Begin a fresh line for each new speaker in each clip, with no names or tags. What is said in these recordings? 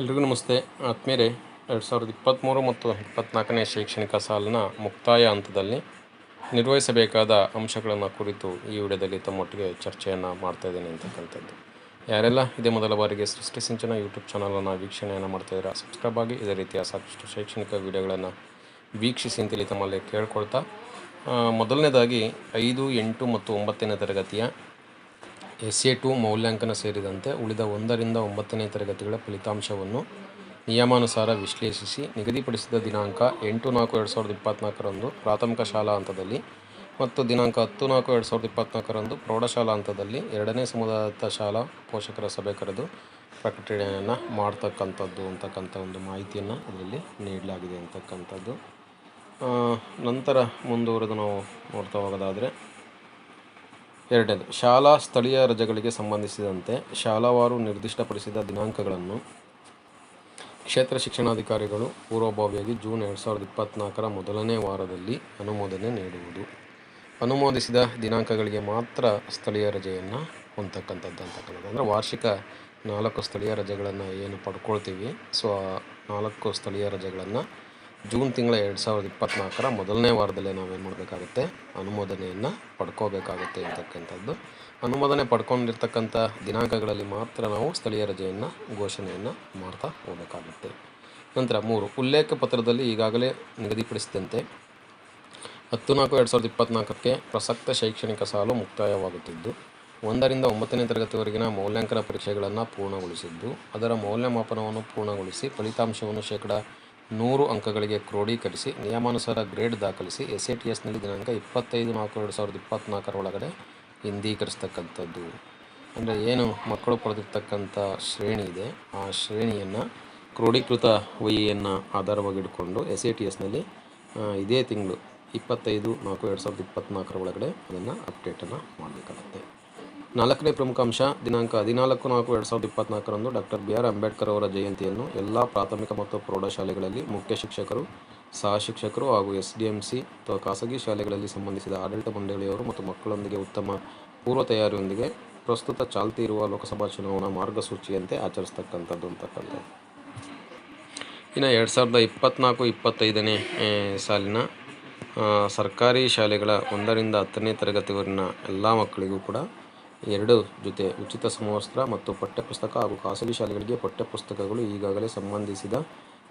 ಎಲ್ರಿಗೂ ನಮಸ್ತೆ. ಆತ್ಮೀಯರೇ, ಎರಡು ಸಾವಿರದ ಇಪ್ಪತ್ತ್ಮೂರು ಮತ್ತು ಇಪ್ಪತ್ತ್ನಾಲ್ಕನೇ ಶೈಕ್ಷಣಿಕ ಸಾಲಿನ ಮುಕ್ತಾಯ ಹಂತದಲ್ಲಿ ನಿರ್ವಹಿಸಬೇಕಾದ ಅಂಶಗಳನ್ನು ಕುರಿತು ಈ ವಿಡಿಯೋದಲ್ಲಿ ತಮ್ಮೊಟ್ಟಿಗೆ ಚರ್ಚೆಯನ್ನು ಮಾಡ್ತಾ ಇದ್ದೀನಿ ಅಂತಕ್ಕಂಥದ್ದು. ಯಾರೆಲ್ಲ ಇದೇ ಮೊದಲ ಬಾರಿಗೆ ಸೃಷ್ಟಿ ಸಿಂಚನ ಯೂಟ್ಯೂಬ್ ಚಾನಲನ್ನು ವೀಕ್ಷಣೆಯನ್ನು ಮಾಡ್ತಾಯಿದ್ದೀರಾ ಸಬ್ಸ್ಕ್ರೈಬ್ ಆಗಿ ಇದೇ ರೀತಿಯ ಸಾಕಷ್ಟು ಶೈಕ್ಷಣಿಕ ವಿಡಿಯೋಗಳನ್ನು ವೀಕ್ಷಿಸಿ ಅಂತೇಳಿ ತಮ್ಮಲ್ಲಿ ಕೇಳ್ಕೊಳ್ತಾ ಮೊದಲನೇದಾಗಿ ಐದು, ಎಂಟು ಮತ್ತು ಒಂಬತ್ತನೇ ತರಗತಿಯ ಎಸ್ ಎ ಟು ಮೌಲ್ಯಾಂಕನ ಸೇರಿದಂತೆ ಉಳಿದ ಒಂದರಿಂದ ಒಂಬತ್ತನೇ ತರಗತಿಗಳ ಫಲಿತಾಂಶವನ್ನು ನಿಯಮಾನುಸಾರ ವಿಶ್ಲೇಷಿಸಿ ನಿಗದಿಪಡಿಸಿದ ದಿನಾಂಕ ಎಂಟು ನಾಲ್ಕು ಎರಡು ಸಾವಿರದ ಇಪ್ಪತ್ತ್ನಾಲ್ಕರಂದು ಪ್ರಾಥಮಿಕ ಶಾಲಾ ಹಂತದಲ್ಲಿ ಮತ್ತು ದಿನಾಂಕ ಹತ್ತು ನಾಲ್ಕು ಎರಡು ಸಾವಿರದ ಇಪ್ಪತ್ತ್ನಾಲ್ಕರಂದು ಪ್ರೌಢಶಾಲಾ ಹಂತದಲ್ಲಿ ಎರಡನೇ ಸಮುದಾಯದ ಶಾಲಾ ಪೋಷಕರ ಸಭೆ ಕರೆದು ಪ್ರಕಟಣೆಯನ್ನು ಮಾಡ್ತಕ್ಕಂಥದ್ದು ಅಂತಕ್ಕಂಥ ಒಂದು ಮಾಹಿತಿಯನ್ನು ಇದರಲ್ಲಿ ನೀಡಲಾಗಿದೆ ಅಂತಕ್ಕಂಥದ್ದು. ನಂತರ ಮುಂದುವರೆದು ನಾವು ನೋಡ್ತಾ ಹೋಗೋದಾದರೆ ಎರಡನೇದು, ಶಾಲಾ ಸ್ಥಳೀಯ ರಜೆಗಳಿಗೆ ಸಂಬಂಧಿಸಿದಂತೆ ಶಾಲಾವಾರು ನಿರ್ದಿಷ್ಟಪಡಿಸಿದ ದಿನಾಂಕಗಳನ್ನು ಕ್ಷೇತ್ರ ಶಿಕ್ಷಣಾಧಿಕಾರಿಗಳು ಪೂರ್ವಭಾವಿಯಾಗಿ ಜೂನ್ ಎರಡು ಸಾವಿರದ ಇಪ್ಪತ್ತ್ನಾಲ್ಕರ ಮೊದಲನೇ ವಾರದಲ್ಲಿ ಅನುಮೋದನೆ ನೀಡುವುದು. ಅನುಮೋದಿಸಿದ ದಿನಾಂಕಗಳಿಗೆ ಮಾತ್ರ ಸ್ಥಳೀಯ ರಜೆಯನ್ನು ಹೊಂದತಕ್ಕಂಥದ್ದು ಅಂತಕ್ಕಂಥದ್ದು ಅಂದರೆ ವಾರ್ಷಿಕ ನಾಲ್ಕು ಸ್ಥಳೀಯ ರಜೆಗಳನ್ನು ಏನು ಪಡ್ಕೊಳ್ತೀವಿ, ಸೊ ನಾಲ್ಕು ಸ್ಥಳೀಯ ರಜೆಗಳನ್ನು ಜೂನ್ ತಿಂಗಳ ಎರಡು ಸಾವಿರದ ಇಪ್ಪತ್ತ್ನಾಲ್ಕರ ಮೊದಲನೇ ವಾರದಲ್ಲೇ ನಾವೇನು ಮಾಡಬೇಕಾಗುತ್ತೆ? ಅನುಮೋದನೆಯನ್ನು ಪಡ್ಕೋಬೇಕಾಗುತ್ತೆ ಅಂತಕ್ಕಂಥದ್ದು. ಅನುಮೋದನೆ ಪಡ್ಕೊಂಡಿರ್ತಕ್ಕಂಥ ದಿನಾಂಕಗಳಲ್ಲಿ ಮಾತ್ರ ನಾವು ಸ್ಥಳೀಯ ರಜೆಯನ್ನು, ಘೋಷಣೆಯನ್ನು ಮಾಡ್ತಾ ಹೋಗಬೇಕಾಗುತ್ತೆ. ನಂತರ ಮೂರು, ಉಲ್ಲೇಖ ಪತ್ರದಲ್ಲಿ ಈಗಾಗಲೇ ನಿಗದಿಪಡಿಸಿದಂತೆ ಹತ್ತು ನಾಲ್ಕು ಎರಡು ಸಾವಿರದ ಇಪ್ಪತ್ತ್ನಾಲ್ಕಕ್ಕೆ ಪ್ರಸಕ್ತ ಶೈಕ್ಷಣಿಕ ಸಾಲು ಮುಕ್ತಾಯವಾಗುತ್ತಿದ್ದು, ಒಂದರಿಂದ ಒಂಬತ್ತನೇ ತರಗತಿವರೆಗಿನ ಮೌಲ್ಯಾಂಕನ ಪರೀಕ್ಷೆಗಳನ್ನು ಪೂರ್ಣಗೊಳಿಸಿದ್ದು, ಅದರ ಮೌಲ್ಯಮಾಪನವನ್ನು ಪೂರ್ಣಗೊಳಿಸಿ ಫಲಿತಾಂಶವನ್ನು ಶೇಕಡ ನೂರು ಅಂಕಗಳಿಗೆ ಕ್ರೋಢೀಕರಿಸಿ ನಿಯಮಾನುಸಾರ ಗ್ರೇಡ್ ದಾಖಲಿಸಿ ಎಸ್ ಎ ಟಿ ಎಸ್ನಲ್ಲಿ ದಿನಾಂಕ ಇಪ್ಪತ್ತೈದು ನಾಲ್ಕು ಎರಡು ಸಾವಿರದ ಇಪ್ಪತ್ತ್ನಾಲ್ಕರ ಒಳಗಡೆ ಹಿಂದೀಕರಿಸ್ತಕ್ಕಂಥದ್ದು. ಅಂದರೆ ಏನು ಮಕ್ಕಳು ಪಡೆದಿರ್ತಕ್ಕಂಥ ಶ್ರೇಣಿ ಇದೆ. ಆ ಶ್ರೇಣಿಯನ್ನು ಕ್ರೋಢೀಕೃತ ವಹಿಯನ್ನು ಆಧಾರವಾಗಿಟ್ಕೊಂಡು ಎಸ್ ಎ ಟಿ ಎಸ್ನಲ್ಲಿ ಇದೇ ತಿಂಗಳು ಇಪ್ಪತ್ತೈದು ನಾಲ್ಕು ಎರಡು ಸಾವಿರದ ಇಪ್ಪತ್ತ್ನಾಲ್ಕರ ಒಳಗಡೆ ಅದನ್ನು ಅಪ್ಡೇಟನ್ನು ಮಾಡಬೇಕಾಗುತ್ತೆ. ನಾಲ್ಕನೇ ಪ್ರಮುಖ ಅಂಶ, ದಿನಾಂಕ ಹದಿನಾಲ್ಕು ನಾಲ್ಕು ಎರಡು ಸಾವಿರದ ಇಪ್ಪತ್ನಾಲ್ಕರಂದು ಡಾಕ್ಟರ್ ಬಿ ಆರ್ ಅಂಬೇಡ್ಕರ್ ಅವರ ಜಯಂತಿಯನ್ನು ಎಲ್ಲ ಪ್ರಾಥಮಿಕ ಮತ್ತು ಪ್ರೌಢಶಾಲೆಗಳಲ್ಲಿ ಮುಖ್ಯ ಶಿಕ್ಷಕರು ಸಹ ಶಿಕ್ಷಕರು ಹಾಗೂ ಎಸ್ ಡಿ ಎಂ ಸಿ ಅಥವಾ ಖಾಸಗಿ ಶಾಲೆಗಳಲ್ಲಿ ಸಂಬಂಧಿಸಿದ ಆಡಳಿತ ಮಂಡಳಿಯವರು ಮತ್ತು ಮಕ್ಕಳೊಂದಿಗೆ ಉತ್ತಮ ಪೂರ್ವ ತಯಾರಿಯೊಂದಿಗೆ ಪ್ರಸ್ತುತ ಚಾಲ್ತಿ ಇರುವ ಲೋಕಸಭಾ ಚುನಾವಣಾ ಮಾರ್ಗಸೂಚಿಯಂತೆ ಆಚರಿಸ್ತಕ್ಕಂಥದ್ದು ಅಂತಕ್ಕಂಥದ್ದು. ಇನ್ನು ಎರಡು ಸಾವಿರದ ಇಪ್ಪತ್ನಾಲ್ಕು, ಇಪ್ಪತ್ತೈದನೇ ಸಾಲಿನ ಸರ್ಕಾರಿ ಶಾಲೆಗಳ ಒಂದರಿಂದ ಹತ್ತನೇ ತರಗತಿವರೆಗಿನ ಎಲ್ಲ ಮಕ್ಕಳಿಗೂ ಕೂಡ ಎರಡು ಜೊತೆ ಉಚಿತ ಸಮವಸ್ತ್ರ ಮತ್ತು ಪಠ್ಯಪುಸ್ತಕ ಹಾಗೂ ಖಾಸಗಿ ಶಾಲೆಗಳಿಗೆ ಪಠ್ಯಪುಸ್ತಕಗಳು ಈಗಾಗಲೇ ಸಂಬಂಧಿಸಿದ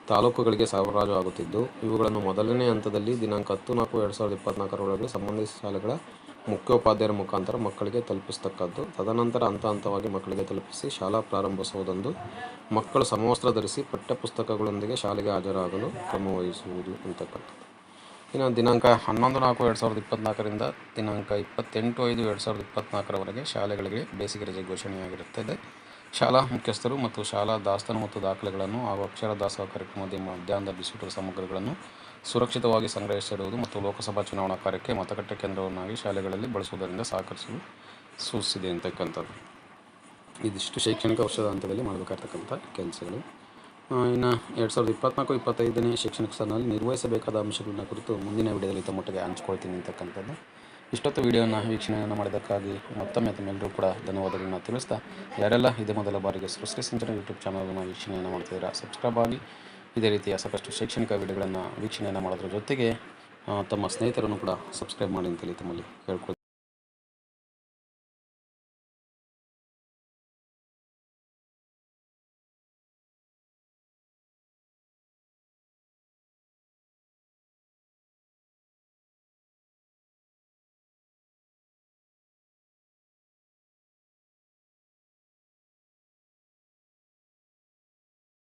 ತಾಲೂಕುಗಳಿಗೆ ಸರಬರಾಜು ಆಗುತ್ತಿದ್ದು, ಇವುಗಳನ್ನು ಮೊದಲನೇ ಹಂತದಲ್ಲಿ ದಿನಾಂಕ ಹತ್ತು ನಾಲ್ಕು ಎರಡು ಸಾವಿರದ ಇಪ್ಪತ್ನಾಲ್ಕರೊಳಗೆ ಸಂಬಂಧಿಸಿದ ಶಾಲೆಗಳ ಮುಖ್ಯೋಪಾಧ್ಯಾಯರ ಮುಖಾಂತರ ಮಕ್ಕಳಿಗೆ ತಲುಪಿಸ್ತಕ್ಕದ್ದು. ತದನಂತರ ಹಂತ ಹಂತವಾಗಿ ಮಕ್ಕಳಿಗೆ ತಲುಪಿಸಿ ಶಾಲಾ ಪ್ರಾರಂಭಿಸುವುದೊಂದು ಮಕ್ಕಳು ಸಮವಸ್ತ್ರ ಧರಿಸಿ ಪಠ್ಯಪುಸ್ತಕಗಳೊಂದಿಗೆ ಶಾಲೆಗೆ ಹಾಜರಾಗಲು ಕ್ರಮವಹಿಸುವುದು ಅಂತಕ್ಕಂಥದ್ದು. ಇನ್ನು ದಿನಾಂಕ ಹನ್ನೊಂದು ನಾಲ್ಕು ಎರಡು ಸಾವಿರದ ಇಪ್ಪತ್ತ್ನಾಲ್ಕರಿಂದ ದಿನಾಂಕ ಇಪ್ಪತ್ತೆಂಟು ಐದು ಎರಡು ಸಾವಿರದ ಇಪ್ಪತ್ತ್ನಾಲ್ಕರವರೆಗೆ ಶಾಲೆಗಳಿಗೆ ಬೇಸಿಗೆ ರಜೆ ಘೋಷಣೆಯಾಗಿರುತ್ತದೆ. ಶಾಲಾ ಮುಖ್ಯಸ್ಥರು ಮತ್ತು ಶಾಲಾ ದಾಸ್ತಾನು ಮತ್ತು ದಾಖಲೆಗಳನ್ನು ಹಾಗೂ ಅಕ್ಷರ ದಾಸೋಹ ಕಾರ್ಯಕ್ರಮದ ಮಧ್ಯಾಹ್ನದ ಬಿಸಿಯೂಟದ ಸಾಮಗ್ರಿಗಳನ್ನು ಸುರಕ್ಷಿತವಾಗಿ ಸಂಗ್ರಹಿಸಿಡುವುದು ಮತ್ತು ಲೋಕಸಭಾ ಚುನಾವಣಾ ಕಾರ್ಯಕ್ಕೆ ಮತಗಟ್ಟೆ ಕೇಂದ್ರವನ್ನಾಗಿ ಶಾಲೆಗಳಲ್ಲಿ ಬಳಸುವುದರಿಂದ ಸಹಕರಿಸಲು ಸೂಚಿಸಿದೆ ಅಂತಕ್ಕಂಥದ್ದು. ಇದಿಷ್ಟು ಶೈಕ್ಷಣಿಕ ವರ್ಷದ ಹಂತದಲ್ಲಿ ಮಾಡಬೇಕಾಗಿರ್ತಕ್ಕಂಥ ಕೆಲಸಗಳು. ಇನ್ನು ಎರಡು ಸಾವಿರದ ಇಪ್ಪತ್ನಾಲ್ಕು, ಇಪ್ಪತ್ತೈದನೇ ಶೈಕ್ಷಣಿಕ ಸಾಲಿನಲ್ಲಿ ನಿರ್ವಹಿಸಬೇಕಾದ ಅಂಶಗಳನ್ನ ಕುರಿತು ಮುಂದಿನ ವಿಡಿಯೋದಲ್ಲಿ ತಮ್ಮೊಟ್ಟಿಗೆ ಹಂಚ್ಕೊಳ್ತೀನಿ ಅಂತಕ್ಕಂಥದ್ದು. ಇಷ್ಟೊತ್ತು ವಿಡಿಯೋನ ವೀಕ್ಷಣೆಯನ್ನು ಮಾಡಿದ್ದಕ್ಕಾಗಿ ಮತ್ತೊಮ್ಮೆ ತಮ್ಮೆಲ್ಲರೂ ಕೂಡ ಧನ್ಯವಾದಗಳನ್ನ ತಿಳಿಸ್ತಾ, ಯಾರೆಲ್ಲ ಇದೇ ಮೊದಲ ಬಾರಿಗೆ ಸೃಷ್ಟಿ ಸಿಂಚನ ಯೂಟ್ಯೂಬ್ ಚಾನಲನ್ನು ವೀಕ್ಷಣೆಯನ್ನು ಮಾಡ್ತಿದ್ದೀರಾ, ಸಬ್ಸ್ಕ್ರೈಬ್ ಆಗಿ ಇದೇ ರೀತಿಯ ಸಾಕಷ್ಟು ಶೈಕ್ಷಣಿಕ ವಿಡಿಯೋಗಳನ್ನು ವೀಕ್ಷಣೆಯನ್ನು ಮಾಡೋದ್ರ ಜೊತೆಗೆ ತಮ್ಮ ಸ್ನೇಹಿತರನ್ನು ಕೂಡ ಸಬ್ಸ್ಕ್ರೈಬ್ ಮಾಡಿ ಅಂತೇಳಿ ತಮ್ಮಲ್ಲಿ ಕೇಳ್ಕೊಳ್ತೀನಿ.